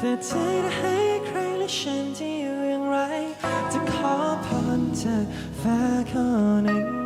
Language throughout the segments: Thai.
อไปอยู่ไหนแต่เธอจะให้ใครและฉันจะอยู่อย่างไร จะขอพรจากฟ้าข้อหนึ่ง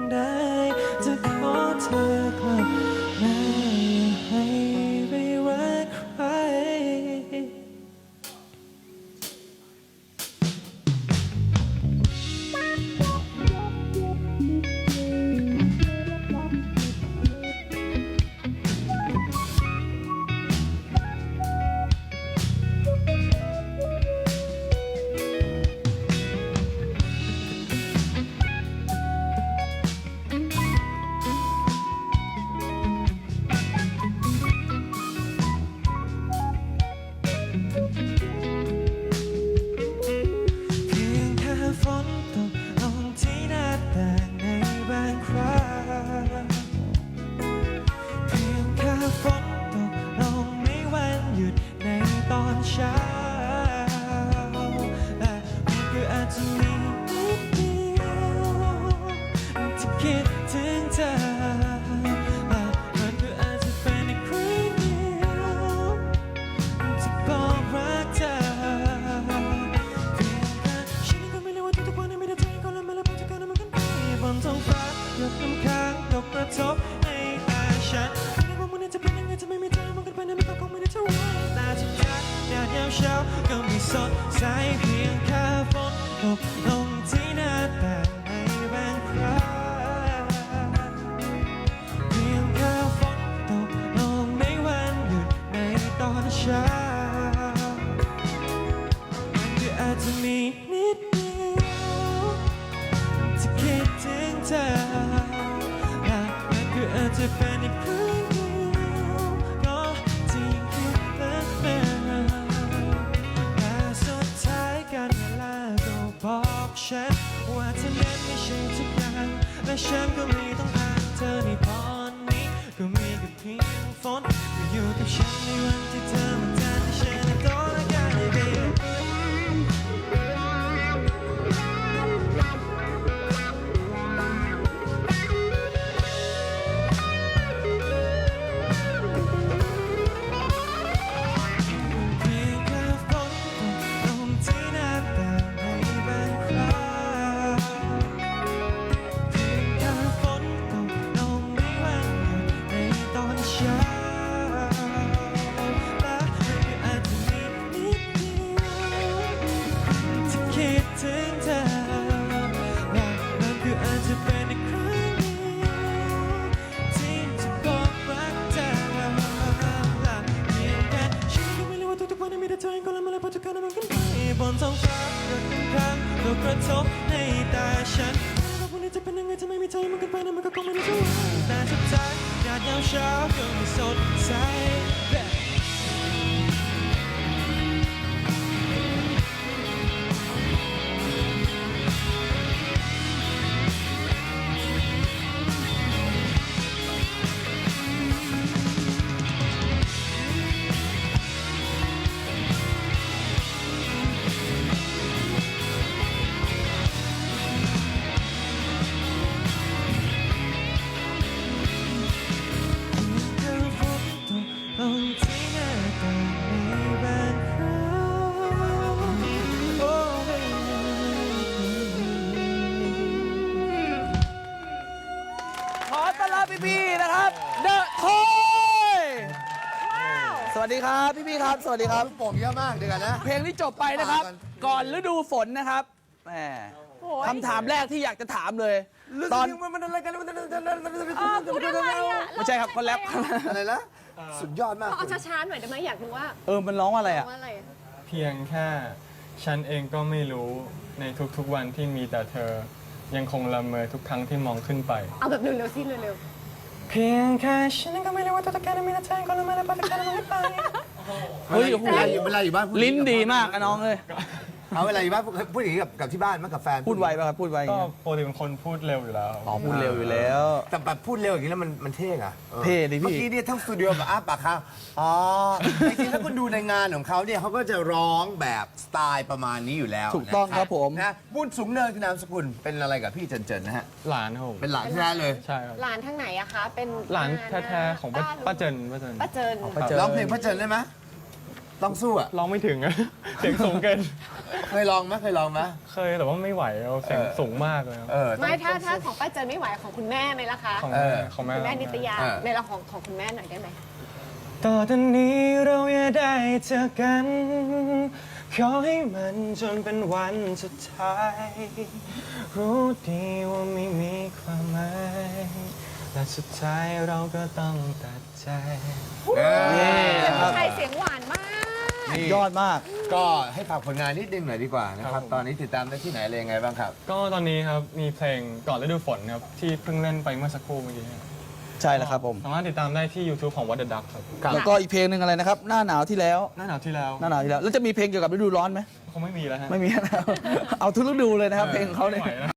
ทบในตาฉันไม่ได้ว่ามันจะเป็นยังไงจะไม่มีเธอมันกันไปนะไม่ต้องคงไม่ได้เท่าไร่แต่สุดท้ายแดดยามเช้าก็มีสดใสเพียงแค่ฝนตกลง จะเป็นอีกครั้งเดียวก็ที่คิดและเป็นแต่สุดท้ายการเวลาก็บอกฉันว่าเธอนั้นไม่ใช่ทุกอย่างและฉันก็ไม่ต้องการเธอในตอนนี้ก็มีแค่เพียงฝนก็อยู่กับฉันในวัน เองก็แล้วมาเลยพอทุกการมันกันไปบนท้องฟ้าเกิดขึ้นครั้งตกกระทบในตาฉันไม่ว่าพรุ่งนี้จะเป็นยังไงจะไม่มีเธอมันกันไปนะมันก็คงไม่ได้เท่าไหร่แต่สุดท้ายยาดยามเช้าก็ไม่สดใส วัสดีครับพี่ๆครับ สวัสดีครับ ลูกโป่งเยอะมากเดี๋ยวกันนะ เพลงที่จบไปนะครับมากันก่อนฤดูฝนนะครับแหมคำถามแรกที่อยากจะถามเลย ตอนมันอะไรกันมันพูดอะไรอะไม่ใช่ครับคนแรปอะไรนะสุดยอดมากเอาช้าๆหน่อยได้ไหมอยากรู้ว่าเออมันร้องว่าอะไรอะ ว่าอะไรเพียงแค่ฉันเองก็ไม่รู้ในทุกๆวันที่มีแต่เธอ ยังคงละเมอทุกครั้งที่มองขึ้นไป เอาแบบเร็วๆสิเร็วเพียงแค่ฉันก็ไม่รู้ว่าทุกการมีแต่เธอเองก็แล้วมาเลยพอทุกการมันกันไปเฮ้ยโอ้โหเวลาอยู่เวลาอยู่บ้านพูลิ้นดีมากอะน้องเลย เอาเวลาอยู่บ้านพูดอย่างนี้กับกับที่บ้านมั้ยกับแฟนพูดไวป่ะครับพูดไวอย่างก็เงี้ยปกติเป็นคนพูดเร็วอยู่แล้วอ๋อพูดเร็วอยู่แล้ว แต่แบบพูดเร็วอย่างนี้แล้วมันมันเท่อะออเท่ดิพี่ เมื่อกี้เนี่ยทั้งสตูดิโอแบบอ้าปากค้างอ๋อจริงๆถ้าคุณดูในงานของเขาเนี่ยเขาก็จะร้องแบบสไตล์ประมาณนี้อยู่แล้วถูกต้องนะครับผม นะบุญสูงเนินคือนามสกุลเป็นอะไรกับพี่เจนเจนนะฮะหลานครับผมเป็นหลานที่ร้านเลยใช่ครับ หลานทางไหนอะคะ เป็นหลานแท้ๆของป้าป้าเจินป้าเจิน ป้าเจินป้าเจิญร้องเพลงพระเจนได้ไหม ต้องสู้อะร้องไม่ถึงอะ เสียงสูงเกิน เคยลองไหมเคยลองไหมเคยแต่ว่าไม่ไหวเอาเสียงเออสูงมากเลยครับเออไม่ถ้าถ้าของป้าเจินไม่ไหวของคุณแม่ไหมล่ะคะ ของเอแม่อ ของแม่คุณแม่นิตยาเออ ในเราของของคุณแม่หน่อยได้ไหม ต่อจากนี้เราอย่าได้เจอกัน ขอให้มันจนเป็นวันสุดท้าย รู้ดีว่าไม่มีความหมายและสุดท้ายเราก็ต้องตัดใจ เออนี่นะครับช ยอดมาก ก็ให้ฝากผลงานนิดนึงหน่อยดีกว่านะคครัรับบผมตอนนี้ติดตามได้ที่ไหนเลยยังไงบ้างครับ ก็ตอนนี้ครับ มีเพลงก่อนฤดูฝนครับ ที่เพิ่งเล่นไปเมื่อสักครู่เมื่อกี้ครับใช่แล้วครับผม สามารถติดตามได้ที่ YouTube ของ What the Duck ครับแล้วก็อีกเพลงหนึ่งอะไรนะครับ หน้าหนาวที่แล้ว หน้าหนาวที่แล้ว หน้าหนาวที่แล้ว แล้วจะมีเพลงเกี่ยวกับฤดูร้อนไหมคงไม่มีแล้วฮะ ไม่มีนะครับเอาทุกฤดูเลยนะครับ เพลงของเขาเนี่ย ไม่ไหวแล้ว